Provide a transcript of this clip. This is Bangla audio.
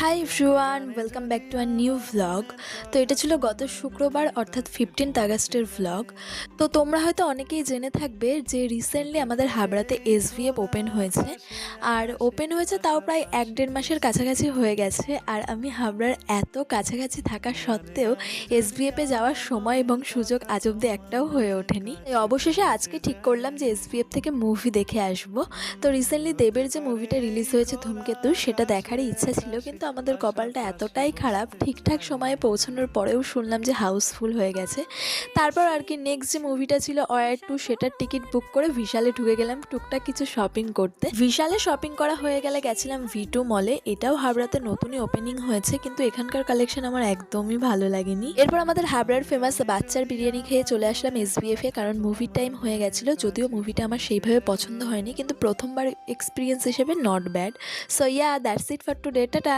Hi everyone welcome back to our new vlog তো এটা ছিল গত শুক্রবার, অর্থাৎ ফিফটিন্থ আগস্টের ভ্লগ তো তোমরা হয়তো অনেকেই জেনে থাকবে যে রিসেন্টলি আমাদের হাবড়াতে এসভিএফ ওপেন হয়েছে। আর ওপেন হয়েছে তাও প্রায় এক দেড় মাসের কাছাকাছি হয়ে গেছে। আর আমি হাবড়ার এত কাছাকাছি থাকা সত্ত্বেও এসভিএফে যাওয়ার সময় এবং সুযোগ আজ অব্দি একটাও হয়ে ওঠেনি। অবশেষে আজকে ঠিক করলাম যে এসভিএফ থেকে মুভি দেখে আসব। তো রিসেন্টলি দেবের যে মুভিটা রিলিজ হয়েছে ধূমকেতু সেটা দেখারই ইচ্ছা ছিল। কিন্তু আমাদের কপালটা এতটাই খারাপ, ঠিকঠাক সময়ে পৌঁছানোর পরেও শুনলাম যে হাউসফুল হয়ে গেছে। তারপর আর কি নেক্সট যে মুভিটা ছিল অয়ার টু সেটার টিকিট বুক করে বিশালে ঢুকে গেলাম টুকটাক কিছু শপিং করতে। বিশালে শপিং করা হয়ে গেলে গেছিলাম ভি টু মলে এটাও হাবড়াতে নতুনই ওপেনিং হয়েছে, কিন্তু এখানকার কালেকশন আমার একদমই ভালো লাগেনি। এরপর আমাদের হাবড়ার ফেমাস বাচ্চার বিরিয়ানি খেয়ে চলে আসলাম এসবিএফ এ, কারণ মুভির টাইম হয়ে গেছিল, যদিও মুভিটা আমার সেইভাবে পছন্দ হয়নি, কিন্তু প্রথমবার এক্সপিরিয়েন্স হিসেবে not bad so yeah that's it for today tata